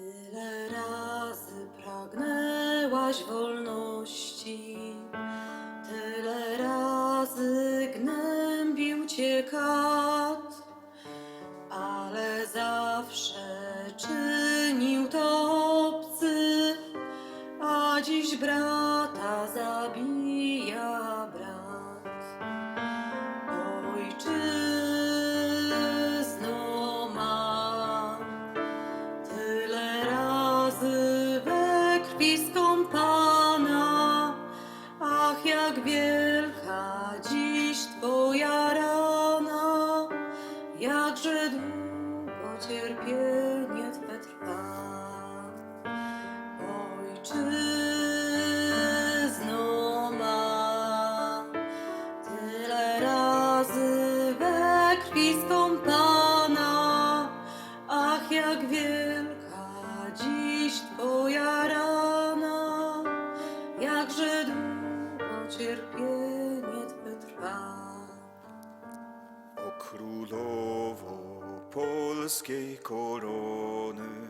Tyle razy pragnęłaś wolności, tyle razy gnębił cię kat, ale zawsze czynił to obcy, a dziś brak. Cierpienie twe trwa. O królowo polskiej korony,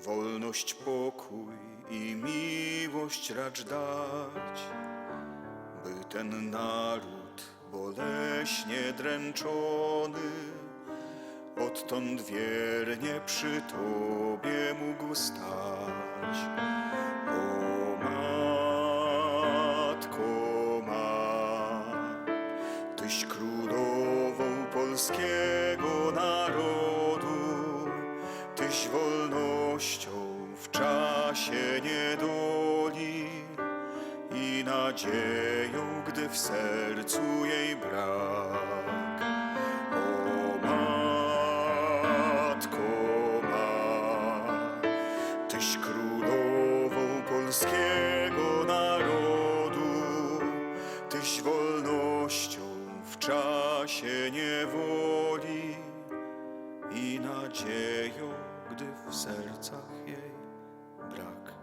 wolność, pokój i miłość racz dać, by ten naród boleśnie dręczony odtąd wiernie przy Tobie mógł stać. O polskiego narodu, Tyś wolnością w czasie niedoli i nadzieją, gdy w sercu jej brak. Czasie niewoli i nadzieją, gdy w sercach jej brak.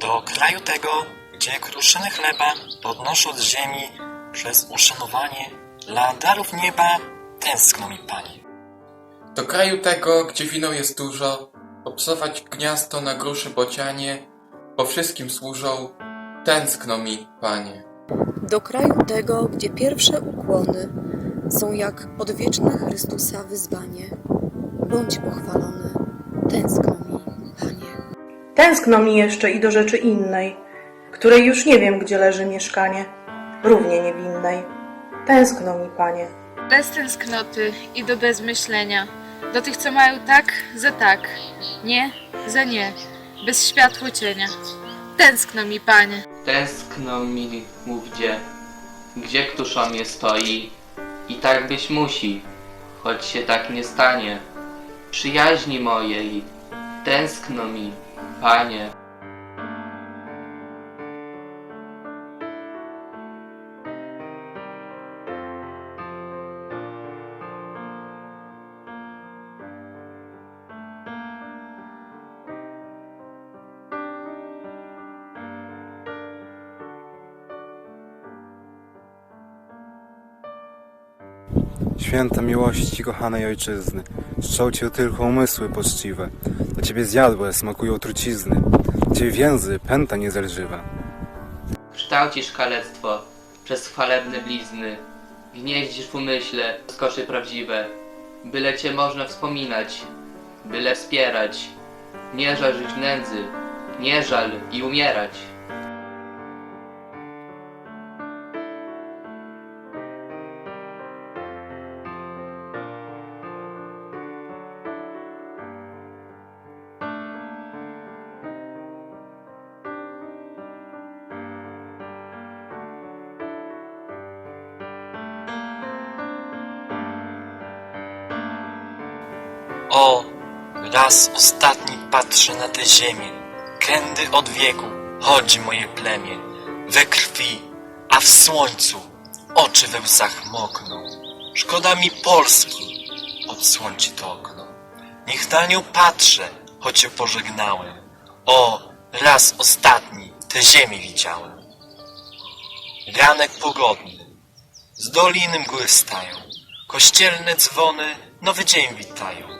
Do kraju tego, gdzie kruszyny chleba podnoszą z ziemi przez uszanowanie dla darów nieba, tęskno mi, Panie. Do kraju tego, gdzie wino jest dużo, obsować gniazdo na gruszy bocianie, bo wszystkim służą, tęskno mi, panie. Do kraju tego, gdzie pierwsze ukłony są jak odwieczne Chrystusa wyzwanie. Bądź pochwalony, tęskno mi, Panie. Tęskno mi jeszcze i do rzeczy innej, której już nie wiem, gdzie leży mieszkanie, równie niewinnej. Tęskno mi, panie. bez tęsknoty i do bezmyślenia, do tych, co mają tak za tak, nie za nie, bez światło cienia. Tęskno mi, panie. Tęskno mi mów gdzie, gdzie ktuszomie stoi i tak być musi, choć się tak nie stanie. Przyjaźni mojej, tęskno mi, panie. Święte miłości kochanej ojczyzny, czczą cię tylko umysły poczciwe. Do ciebie zjadłe smakują trucizny, ciebie więzy pęta niezerżywa. Kształcisz kalectwo przez chwalebne blizny, gnieździsz w umyśle skoszy prawdziwe, byle cię można wspominać, byle wspierać. Nie żal żyć nędzy, nie żal i umierać. O, raz ostatni patrzę na tę ziemię, kędy od wieku chodzi moje plemię, we krwi, a w słońcu oczy we łzach mokną. Szkoda mi Polski, odsłończy to okno. Niech na nią patrzę, choć ją pożegnałem. O, raz ostatni tę ziemię widziałem. Ranek pogodny, z doliny mgły stają, kościelne dzwony nowy dzień witają.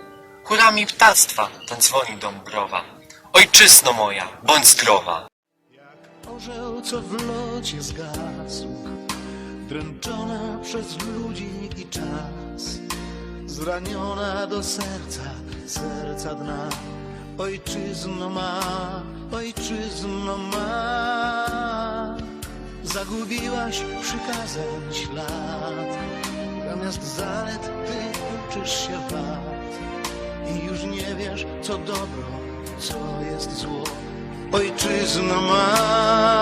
Chórami ptactwa ten dzwoni Dąbrowa. Ojczyzno moja, bądź zdrowa. Orzeł, co w locie zgasł, dręczona przez ludzi i czas, zraniona do serca, serca dna. Ojczyzno ma, ojczyzno ma, zagubiłaś przykazań ślad, zamiast zalet ty uczysz się wad i już nie wiesz, co dobro, co jest zło. Ojczyzno ma